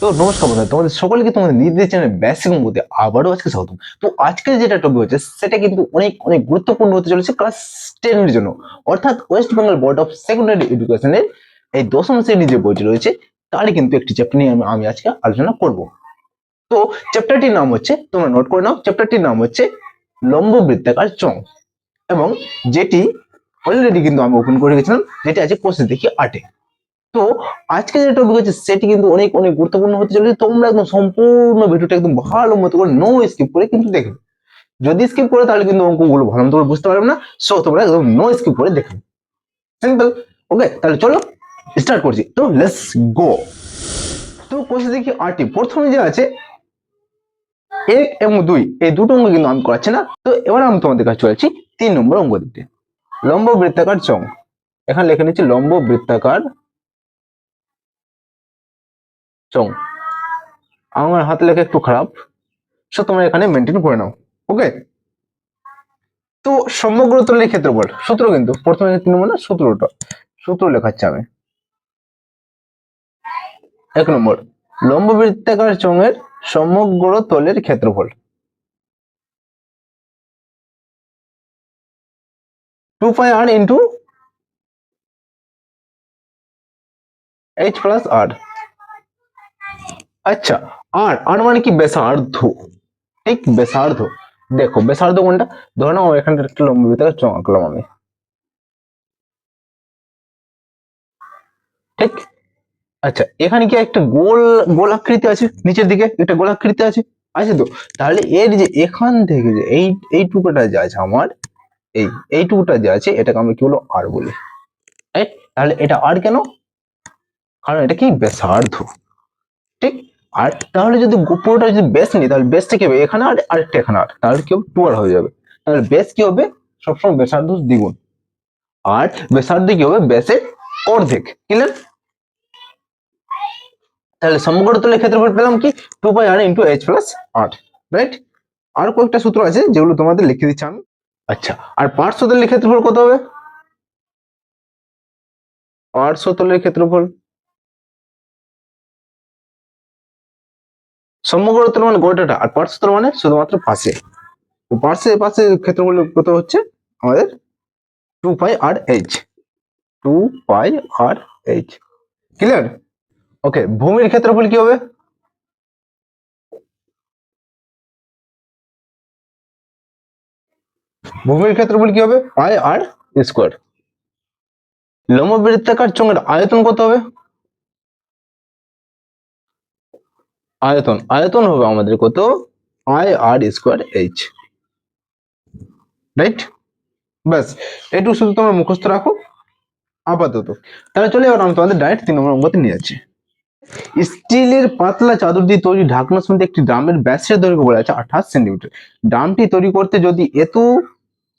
তো নমস্কার বন্ধুরা, তোমাদের সকলকে তোমাদের নির্দেশ চ্যানেল বেসিক মধ্যে আবারও আজকে স্বাগতম। তো আজকে যেটা টপিক হচ্ছে, সেটা কিন্তু অনেক অনেক গুরুত্বপূর্ণ হতে চলেছে ক্লাস টেনের জন্য। অর্থাৎ West Bengal board of secondary এডুকেশনের এই দশম শ্রেণির যে বইটি রয়েছে, তারই কিন্তু একটি চ্যাপ্টার নিয়ে আমি- আজকে আলোচনা করব। তো চ্যাপ্টারটির নাম হচ্ছে, তোমরা নোট করে নাও চ্যাপ্টারটির নাম হচ্ছে লম্ব বৃত্তাকার চং। এবং যেটি অলরেডি কিন্তু আমি ওপেন করে গেছিলাম যেটি আছে কোর্সে দেখি আটে। তো আজকে যে টপিক হচ্ছে, সেটি কিন্তু অনেক অনেক গুরুত্বপূর্ণ হতে চলেছে। তোমরা একদম সম্পূর্ণ ভিডিওটা একদম ভালো মতো করে নো স্কিপ করে কিন্তু দেখবে। যদি স্কিপ করে, তাহলে কিন্তু অঙ্কগুলো ভালো মতো করে বুঝতে পারবে না। সো তোমরা একদম নো স্কিপ করে দেখবে সিম্পল ওকে তাহলে চলো স্টার্ট করছি। তো লেটস গো তো কোর্সে দেখি আরটি। প্রথমে যে আছে, এক এবং দুই, এই দুটো অঙ্ক কিন্তু আমি করাচ্ছি না। তো এবার আমি তোমাদের কাছে চলেছি তিন নম্বর অঙ্ক দিতে লম্ব বৃত্তাকার চং এখানে লেখা নিচ্ছি লম্ব বৃত্তাকার চং আমার হাতে লেখা একটু খারাপ সো তোমরা এখানে মেনটেন করে নাও ওকে তো সমগ্র তলের ক্ষেত্রফল, সূত্র কিন্তু, প্রথমে তিন নম্বর না, সূত্রটা, সূত্র লেখাচ্ছি আমি। এক নম্বর, লম্ব বৃত্তাকার চঙের সমগ্র তলের ক্ষেত্রফল। Two pi r into h plus r আচ্ছা আর আর মানে কি ব্যাসার্ধ? ঠিক, ব্যাসার্ধ। দেখো, ব্যাসার্ধ কোনটা? ধরো না এখানটা একটা লম্ব চং আঁকলাম আমি। ঠিক? আচ্ছা এখানে কি একটা গোল গোলাকৃতি আছে? নিচের দিকে একটা গোলাকৃতি আছে? আছে তো? তাহলে এর যে এখান থেকে যে এই এই টুকুটা যে আছে আমার, এই এই টুকুটা যে আছে, এটাকে আমরা কি বলব? আর বলি। তাহলে এটা আর কেন? কারণ এটা কি? ব্যাসার্ধ। ঠিক? আর তাহলে যদি পুরোটা যদি বেস নিই, তাহলে বেসটা থেকে এখানে আর আরেকটা এখানে আর, তাহলে কি হবে? টু আর হয়ে যাবে। তাহলে বেস কি হবে? সবসময় ব্যাসার্ধ দ্বিগুণ। আর ব্যাসার্ধ কি হবে? বেসের অর্ধেক। ক্লিয়ার তাহলে সমগ্র তলের ক্ষেত্রফল পেলাম কি? Two by r into h plus আট রাইট আর কয়েকটা সূত্র আছে, যেগুলো তোমাদের লিখে দিচ্ছি আমি। আচ্ছা আর পার্শ্ব তলের ক্ষেত্রফল কত হবে? পার্শ্ব তলের ক্ষেত্রফল সমগ্র মানে গোটাটা আর পার্শ্ব মানে শুধুমাত্র পাশে। তো পাশে ক্ষেত্রফল কত হচ্ছে? আমাদের two pi r h two pi r h clear okay ভূমির ক্ষেত্রফল কি হবে? ভূমির ক্ষেত্রফল কি হবে? পাই আর স্কোয়ার লম্ব বৃত্তাকার চোঙের আয়তন কত হবে? আয়তন। আয়তন হবে আমাদের কত? I r square h right ব্যাস, এটুকু শুধু তোমরা মুখস্থ রাখো। আপাতত। তাহলে চলে এবার আমি তোমাদের ডাইরেক্ট তিন নম্বর অঙ্কতে নিয়ে যাচ্ছি। স্টিলের পাতলা চাদর দিয়ে তৈরি ঢাকনা সমেত একটি ড্রামের ব্যাসের দৈর্ঘ্য বলা আছে আঠাশ সেন্টিমিটার। ড্রামটি তৈরি করতে যদি এত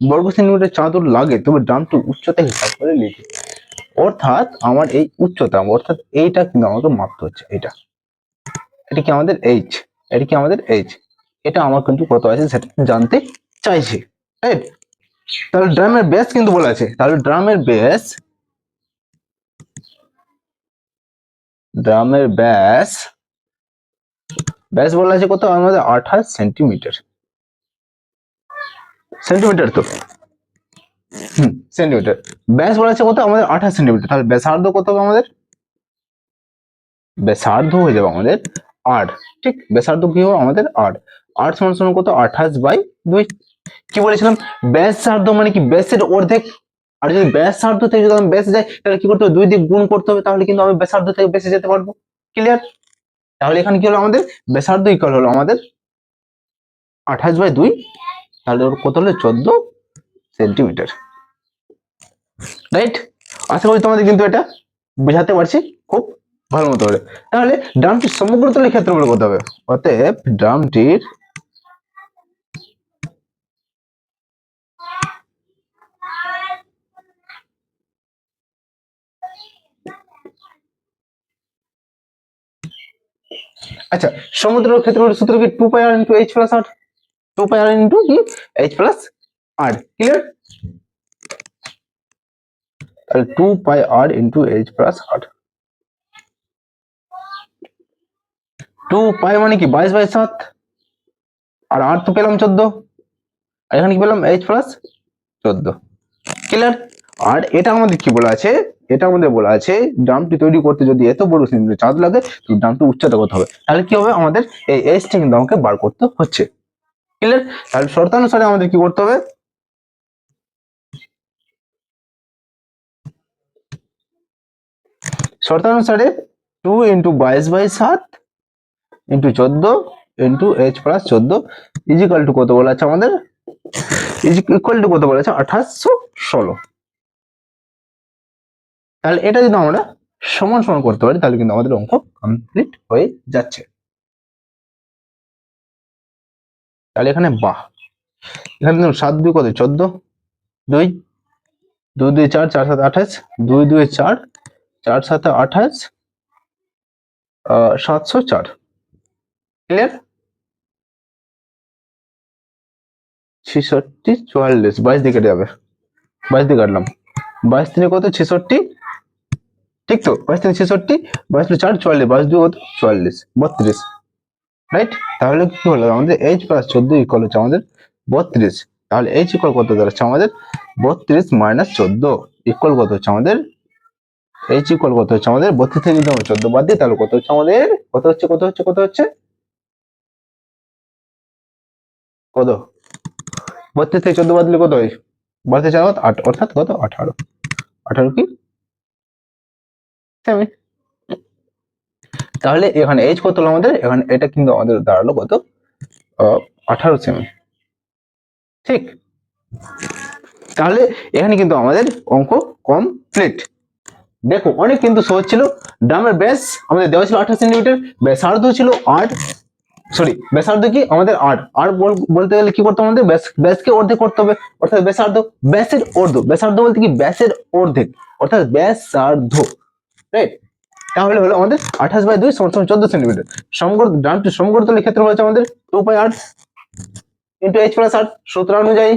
বর্গ সেন্টিমিটার চাদর লাগে, তবে ড্রামটি উচ্চতা হিসাব করে লিখি। অর্থাৎ আমার এই উচ্চতা, অর্থাৎ এইটা কিন্তু আমাকে মাপতে হচ্ছে এটা এটা কি আমাদের এইচ এটা কি আমাদের এইচ এটা আমার কিন্তু কত আছে সেটা জানতে চাইছি রাইট তাহলে ড্রামের ব্যাস কিন্তু বলা আছে। তাহলে ড্রামের ব্যাস ড্রামের ব্যাস ব্যাস বলা আছে কত? আমাদের আঠাশ সেন্টিমিটার সেন্টিমিটার তো। হুম সেন্টিমিটার ব্যাস বলা আছে কত? আমাদের আঠাশ সেন্টিমিটার তাহলে ব্যাসার্ধ কত হবে আমাদের? ব্যাসার্ধ হয়ে যাবে আমাদের আট। ঠিক? ব্যাসার্ধ কি হবে আমাদের আট। আট সমান সমান কত? আঠাশ বাই দুই। কি বলেছিলাম? ব্যাসার্ধ মানে কি? ব্যাসের অর্ধেক। আর যদি ব্যাসার্ধ থেকে যদি আমি বেসে যাই তাহলে কি করতে হবে? দুই দিক গুণ করতে হবে, তাহলে কিন্তু আমি ব্যাসার্ধ থেকে বেসে যেতে পারব। ক্লিয়ার তাহলে এখানে কি হলো আমাদের? ব্যাসার্ধ ইকাল হলো আমাদের আঠাশ বাই দুই। তাহলে ওর কত হলো? চোদ্দ সেন্টিমিটার। রাইট আশা করি তোমাদের কিন্তু এটা বোঝাতে পারছি। খুব ভালো মতো করে তাহলে ড্রামটির সমগ্র তলের ক্ষেত্রফল কত হবে। অতএব ড্রামটির আচ্ছা সমুদ্রের ক্ষেত্রফল সূত্র কি? Two pi r into h plus r two pi r into কি? এইচ প্লাস আর ক্লিয়ার তাহলে two pi r into h plus r two pi মানে কি? বাইশ বাই সাত? আর আর তো পেলাম চোদ্দ। আর এখানে কি পেলাম? এইচ প্লাস চোদ্দ। ক্লিয়ার আর এটা আমাদের কি বলা আছে? এটা আমাদের বলা আছে ড্রামটি তৈরি করতে যদি এত বড় সিলিন্ডার চাঁদ লাগে, তো ড্রামটি উচ্চতা করতে হবে? তাহলে কি হবে? আমাদের এই এইচটা কিন্তু আমাকে বার করতে হচ্ছে। ক্লিয়ার তাহলে শর্তানুসারে আমাদের কি করতে হবে? শর্তানুসারে টু ইন্টু বাইশ বাই সাত ইন্টু চোদ্দ ইন্টু এইচ প্লাস চোদ্দ ইজিক্যাল টু কত বলা আছে আমাদের ইকুয়াল টু কত বলা আছে আঠাশশো ষোলো। তাহলে এটা যদি আমরা সমান সমান করতে পারি, তাহলে কিন্তু আমাদের অঙ্ক কমপ্লিট হয়ে যাচ্ছে। তাহলে এখানে বাহ। এখানে দেখুন সাত দুই কত? চোদ্দ। দুই। দুই দুই চার চার সাত আঠাশ। দুই দুই চার চার সাথে আঠাশ সাতশো চার। ক্লিয়ার ছেষট্টি চুয়াল্লিশ, বাইশ দিকে যাবে। বাইশ দিকে কাটলাম। বাইশ তিনে কত? ছেষট্টি। ঠিক তো? বাইশ তিনে ছেষট্টি, বাইশ তিনে চার, চুয়াল্লিশ। বাইশ দুই কত? চুয়াল্লিশ, বত্রিশ। রাইট তাহলে কি হলো? আমাদের এইচ প্লাস চোদ্দ ইকুয়াল হচ্ছে আমাদের বত্রিশ। তাহলে এইচ ইকুয়াল কত দাঁড়াচ্ছে আমাদের বত্রিশ মাইনাস চোদ্দ ইকুয়াল কত হচ্ছে? আমাদের এইচ ইকুয়াল কত হচ্ছে? আমাদের বত্রিশ থেকে চোদ্দ বাদ দিই তাহলে কত হচ্ছে? আমাদের কত হচ্ছে? কত হচ্ছে? কত হচ্ছে? কত? বত্রিশ থেকে চোদ্দ বাদ দিলে কত হয়? বত্রিশ চার আট, অর্থাৎ কত? আঠারো। আঠারো কি? তাহলে এখানে এইচ কত হলো আমাদের? এখানে এটা কিন্তু আমাদের দাঁড়াল কত? আঠারো সেমি। ঠিক? তাহলে এখানে কিন্তু আমাদের অঙ্ক কমপ্লিট দেখো, অনেক কিন্তু সহজ ছিল। ড্রামের ব্যাস আমাদের দেওয়া ছিল আঠাশ সেন্টিমিটার ব্যাসার্ধ ছিল আট সরি ব্যাসার্ধ কি? আমাদের আর বল- বলতে গেলে কি করতে হবে আমাদের? ব্যাস, ব্যাসকে অর্ধেক করতে হবে। অর্থাৎ ব্যাসার্ধ, ব্যাসের অর্ধ ব্যাসার্ধ বলতে কি? ব্যাসের অর্ধেক। অর্থাৎ ব্যাসার্ধ। রাইট তাহলে হলো আমাদের আঠাশ বাই দুই সমান চোদ্দ সেন্টিমিটার। সমগ্র ড্রামটি সমগ্রতলের ক্ষেত্রে হয়েছে আমাদের টু বাই আট ইন্টু এইচ প্লাস আট সূত্র অনুযায়ী।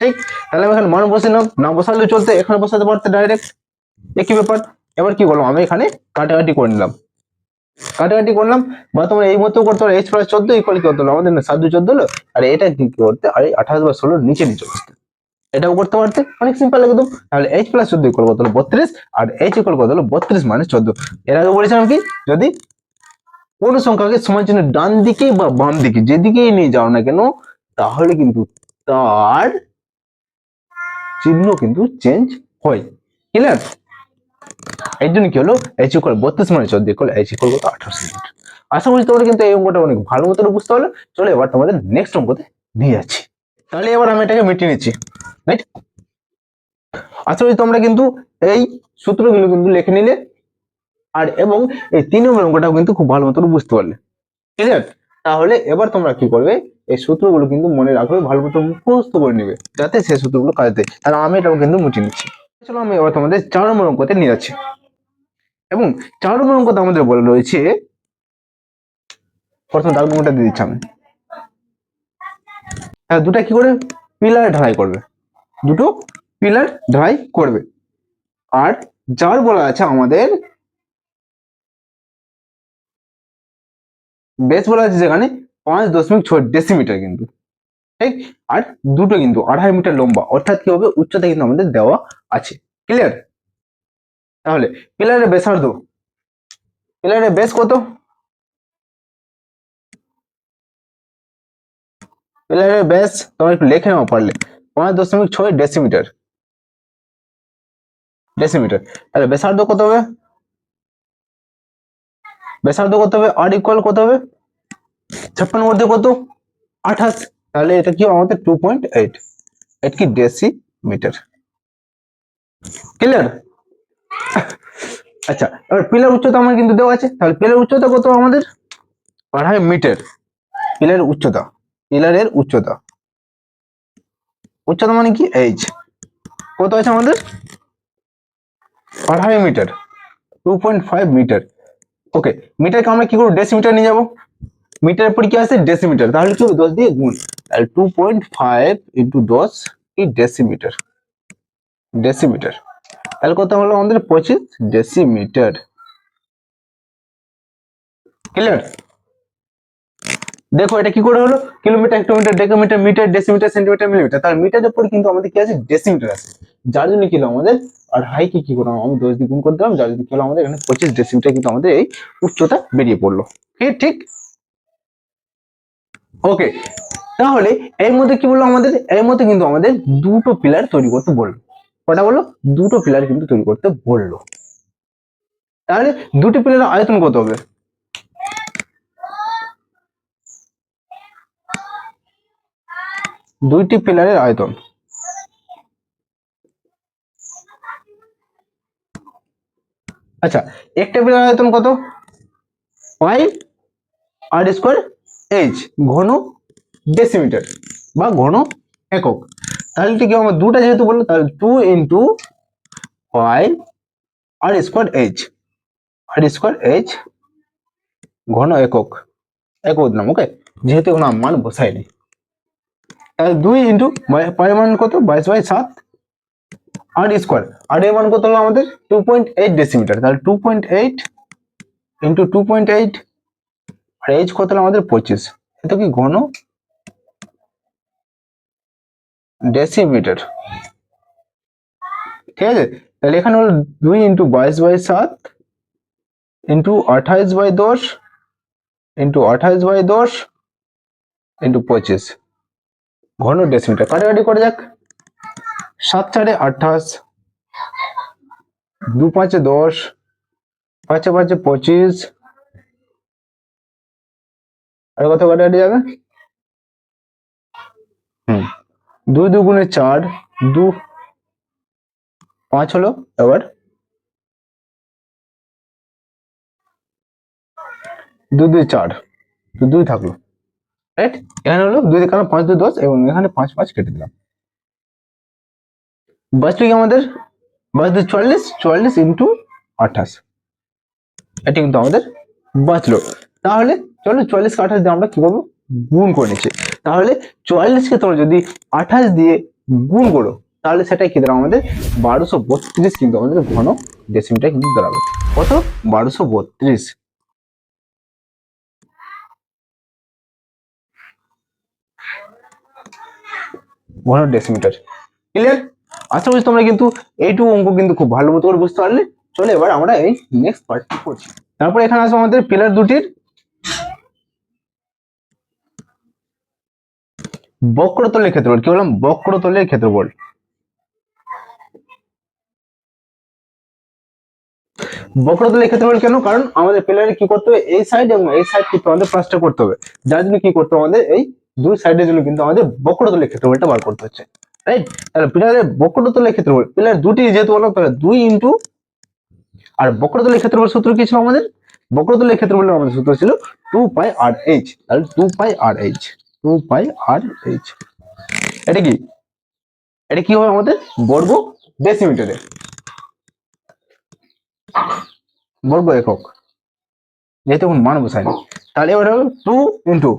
ঠিক? তাহলে আমি এখানে মান বসে নাম না বসালে চলতে, এখানে বসাতে পারতে ডাইরেক্ট একই ব্যাপার। এবার কি করলাম? আমি এখানে কাটাকাটি করে নিলাম। কাটাকাটি করলাম, বা তোমরা এই মতো করতে পারো এইচ প্লাস চোদ্দ ইকুয়াল কি হতো আমাদের না সাত চোদ্দ হলো, আর এটা কি করতে, আর এই আঠাশ বা ষোলোর নিচে নিচে বসতে এটাও করতে পারতে, অনেক সিম্পল একদম। তাহলে এইচ প্লাস চোদ্দ ইকুয়াল কত হলো? বত্রিশ, আর এইচ ইকুয়াল কত হলো? বত্রিশ মানে চোদ্দ। এর আগে বলেছিলাম কি? যদি কোন সংখ্যাকে সময় জন্য ডান দিকে বা বাম দিকে যেদিকেই নিয়ে যাও না কেন, তাহলে কিন্তু তার চিহ্ন কিন্তু চেঞ্জ হয়। ক্লিয়ার এই জন্য কি হলো? এইচ ইকুয়াল বত্রিশ মানে চোদ্দ ইকুয়াল এইচ ইকুয়াল কত? আঠারো সেন্টিমিটার আশা করি তোমরা কিন্তু এই অঙ্কটা অনেক ভালো মতো বুঝতে পারল। চলো এবার তোমাদের নেক্সট অঙ্কতে নিয়ে যাচ্ছি। তাহলে এবার আমি এটাকে মিটিয়ে নিচ্ছি। রাইট আশা করি তোমরা কিন্তু এই সূত্রগুলো কিন্তু লিখে নিলে। আর এবং এই তিন নম্বর অঙ্কটাও কিন্তু খুব ভালো মতো বুঝতে পারলে। ঠিক আছে তাহলে এবার তোমরা কি করবে? এই সূত্রগুলো কিন্তু মনে রাখবে, ভালো মতো মুখস্থ করে নেবে, যাতে সেই সূত্রগুলো কাজে দেয়। তাহলে আমি এটাও কিন্তু মুছে নিচ্ছি। চলো আমি এবার তোমাদের চার নম্বর অঙ্কতে নিয়ে যাচ্ছি। এবং চার নম্বর অঙ্কতে আমাদের বলে রয়েছে। প্রথম দাগ নম্বরটা দিয়ে দিচ্ছি আমি। দুটা কি করে পিলার ঢালাই করবে। দুটো পিলার ঢালাই করবে। আর যার বলা আছে আমাদের বেস বলা আছে যেখানে পাঁচ দশমিক ছয় ডেসিমিটার কিন্তু। ঠিক? আর দুটো কিন্তু আড়াই মিটার লম্বা। অর্থাৎ কি হবে? উচ্চতা কিন্তু আমাদের দেওয়া আছে। ক্লিয়ার তাহলে পিলারের ব্যাসার্ধ পিলারের বেস কত? পিলারের ব্যাস তোমরা একটু লেখে নাও পারলে। পাঁচ দশমিক ছয় ডেসিমিটার ডেসিমিটার তাহলে ব্যাসার্ধ কত হবে? ব্যাসার্ধ কত হবে? আর ইকুয়াল কত হবে? ছাপ্পান্ন মধ্যে কত? আঠাশ। তাহলে এটা কি আমাদের টু পয়েন্ট এইট এইট কি ডেসিমিটার ক্লিয়ার আচ্ছা এবার পিলার উচ্চতা আমার কিন্তু দেওয়া আছে। তাহলে পিলার উচ্চতা কত আমাদের? আড়াই মিটার। পিলারের উচ্চতা পিলারের উচ্চতা। উচ্চতা মানে কি? এইচ কত আছে আমাদের? আড়াই metre. Two point five metre. Okay মিটারকে আমরা কি করব? ডেসিমিটার নিয়ে যাব। মিটারের পরে কি আছে? ডেসিমিটার তাহলে কি দশ দিয়ে গুণ। তাহলে টু পয়েন্ট ফাইভ ইন্টু দশ কি ডেসিমিটার ডেসিমিটার তাহলে কত হলো আমাদের পঁচিশ ডেসিমিটার ক্লিয়ার দেখো এটা কি করে হলো? Kilometre hectometre decametre metre decimetre centimetre millimetre তার মিটারের পর কিন্তু আমাদের কি আছে? ডেসিমিটার আছে। যার জন্য কি হলো আমাদের? আর হাই কি কি করলাম? আমি দশ দিয়ে গুণ করে দিলাম। যার জন্য কি হলো আমাদের? এখানে পঁচিশ ডেসিমিটার কিন্তু আমাদের এই উচ্চতা বেরিয়ে পড়ল। ঠিক? ওকে তাহলে এর মধ্যে কি বলল আমাদের? এর মধ্যে কিন্তু আমাদের দুটো পিলার তৈরি করতে বলল। কটা বলল? দুটো পিলার কিন্তু তৈরি করতে বলল। তাহলে দুটি পিলারের আয়তন কত হবে? দুইটি পিলারের আয়তন। আচ্ছা একটা পিলার আয়তন কত? ফাইভ আর স্কোয়ার এইচ ঘন ডেসিমিটার বা ঘন একক। তাহলে ঠিক আমার দুটা যেহেতু বলল, তাহলে two into five r square h r square h ঘন একক একক দিলাম ওকে যেহেতু কোনো মান বসাইনি তাহলে দুই ইন্টু পায়ের মান কত? বাইশ বাই সাত আর স্কোয়ার আর এর মান কত হলো আমাদের? টু পয়েন্ট এইট ডেসিমিটার তাহলে two point eight into two point eight r h কত হলো আমাদের? পঁচিশ। এত কি ঘন? ডেসিমিটার ঠিক আছে? তাহলে এখানে হলো দুই ইন্টু বাইশ বাই সাত ইন্টু আঠাইশ বাই দশ ইন্টু আঠাইশ বাই দশ ইন্টু পঁচিশ। ঘন ডেসিমিটার কাটাকাটি করে যাক। সাত চারে আঠাশ, দু পাঁচে দশ, পাঁচে পাঁচে পঁচিশ। আর কত কাটাকাটি যাবে হুম দুই দুগুণে চার, দু পাঁচ হলো এবার। দু দুই চার দুই থাকল। রাইট এখানে হলো দুই কারণ পাঁচ দুই দশ, এবং এখানে পাঁচ পাঁচ কেটে দিলাম। বাঁচলো কি আমাদের? বাঁচলো চুয়াল্লিশ চুয়াল্লিশ ইন্টু আঠাশ। এটি কিন্তু আমাদের বাঁচলো তাহলে চলো চুয়াল্লিশকে আঠাশ দিয়ে আমরা কি করব? গুণ করে নিচ্ছি। তাহলে চুয়াল্লিশকে তোমরা যদি আঠাশ দিয়ে গুণ করো, তাহলে সেটাই কি দাঁড়াবে আমাদের? বারোশো বত্রিশ কিন্তু আমাদের ঘন ডেসিমিটার কিন্তু দাঁড়াবে। কত? বারোশো বত্রিশ। ঘন ডেসিমিটার ক্লিয়ার আশা করছি তোমরা কিন্তু এইটুকু অঙ্ক কিন্তু খুব ভালো মতো করে বুঝতে পারলে। চলে এবার আমরা এই নেক্সট পার্টটি করছি। তারপর এখানে আসব আমাদের পিলার দুটির। বক্রতলের ক্ষেত্রফল, কি বললাম? বক্রতলের ক্ষেত্রফল। বক্রতলের ক্ষেত্রফল কেন? কারণ আমাদের পিলারে কি করতে হবে? এই সাইড এবং এই সাইড কিন্তু আমাদের প্লাস্টার করতে হবে। যার জন্য কি করতে হবে? আমাদের এই দুই সাইডের জন্য কিন্তু আমাদের বক্রতলের ক্ষেত্রফলটা বার করতে হচ্ছে। রাইট তাহলে পিলারের বক্রতলের ক্ষেত্রফল পিলার দুটি যেহেতু বললাম, তাহলে দুই ইন্টু আর বক্রতলের ক্ষেত্রফল সূত্র কি ছিল আমাদের? বক্রতলের ক্ষেত্রফলের আমাদের সূত্র ছিল টু পাই আর এইচ তাহলে two pi r h two pi r h এটা কি? এটা কি হবে আমাদের? বর্গ ডেসিমিটারে বর্গ একক। যেহেতু এখন মান বসায়নি তাহলে এবার হবে two into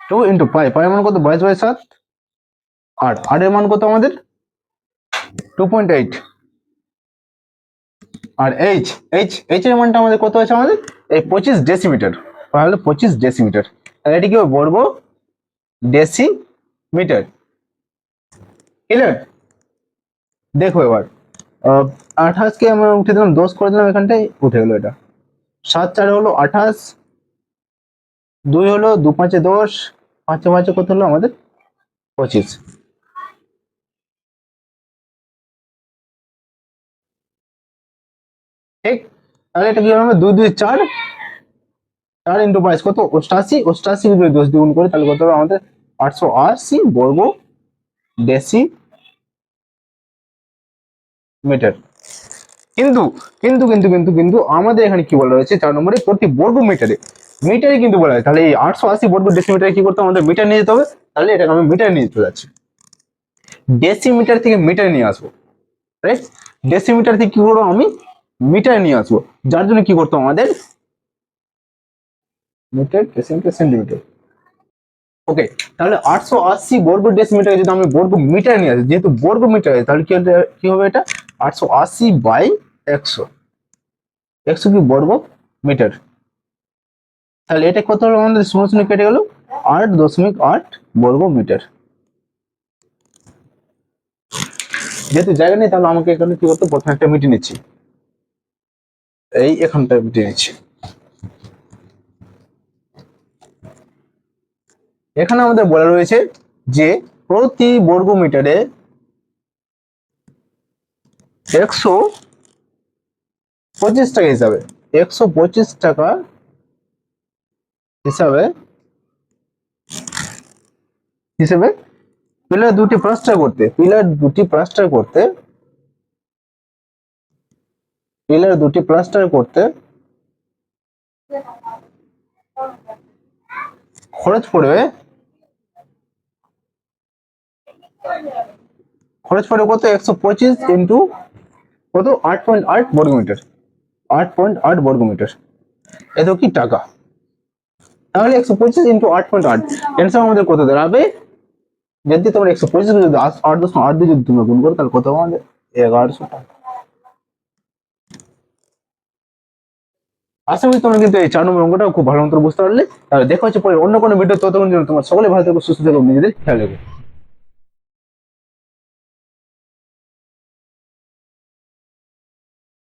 two into pi pi মান কত? বাইশ বাই সাত। আর আর এর মান কত আমাদের? Two point eight r h h h এর মানটা আমাদের কত আছে আমাদের? এই পঁচিশ ডেসিমিটার তাহলে পঁচিশ ডেসিমিটার তাহলে এটি কি হবে? বর্গ ডেসিমিটার ক্লিয়ার দেখো এবার। আঠাশকে আমরা উঠে দিলাম, দশ করে দিলাম এখানটায়, উঠে গেলো এটা। সাত, চার হলো আঠাশ, দুই হলো দু পাঁচে দশ, পাঁচে পাঁচে কত হলো আমাদের? পঁচিশ। ঠিক? তাহলে এটা কি হবে? দুই দুই, চার চার ইন্টু বাইশ কত? অষ্টাশি অষ্টাশি যদি দশ দ্বিগুণ করে, তাহলে কত হবে আমাদের? আটশো আশি বর্গ ডেসি মিটার কিন্তু কিন্তু কিন্তু কিন্তু কিন্তু আমাদের এখানে কি বলা রয়েছে? চার নম্বরে প্রতি বর্গ মিটারে মিটারে কিন্তু বলা হয় তাহলে এই আটশো আশি বর্গ ডেসিমিটারে কি করতে আমাদের মিটার নিয়ে যেতে হবে। তাহলে এটাকে আমি মিটার নিয়ে চলে যাচ্ছি। ডেসিমিটার থেকে মিটার নিয়ে আসব। রাইট ডেসিমিটার থেকে কি করব আমি? মিটার নিয়ে আসব। যার জন্য কি করতে হবে মিটার ডেসিমিটার সেন্টিমিটার ওকে তাহলে আটশো আশি বর্গ ডেসিমিটার যদি আমি বর্গ মিটার নিয়ে আসি, যেহেতু বর্গ মিটার আছে, তাহলে কি হবে- কি হবে এটা? আটশো আশি বাই একশো। একশো কি বর্গ মিটার তাহলে এটা কত হলো আমাদের? শূন্য শূন্য কেটে গেল। আট দশমিক আট বর্গ মিটার যেহেতু জায়গা নেই, তাহলে আমাকে এখানে কি করতে প্রথমে একটা মিটি নিচ্ছি। এই এখানটা মিটি নিচ্ছি। এখানে আমাদের বলা রয়েছে যে প্রতি বর্গ মিটারে একশো পঁচিশ টাকা হিসাবে, একশো পঁচিশ টাকা হিসাবে, হিসেবে পিলার দুটি প্লাস্টার করতে পিলার দুটি প্লাস্টার করতে পিলার দুটি প্লাস্টার করতে খরচ পড়বে খরচ পড়বে কত? একশো পঁচিশ ইন্টু কত? আট পয়েন্ট আট বর্গমিটার আট পয়েন্ট আট বর্গমিটার এত কি টাকা? তাহলে একশো পঁচিশ ইন্টু আট পয়েন্ট আট। অ্যান্সার আমাদের কত দাঁড়াবে? যদি একশো পঁচিশ যদি আট দশমিক আট দিয়ে যদি গুণ করো, তাহলে কত আমাদের? এগারোশো টাকা। আশা করি তোমরা কিন্তু এই চার নম্বর খুব ভালো মতো বুঝতে পারলে। তাহলে দেখা হচ্ছে পরে অন্য কোনো ভিডিও ততক্ষণ জন্য তোমার সকলে ভালো সুস্থ নিজেদের খেয়াল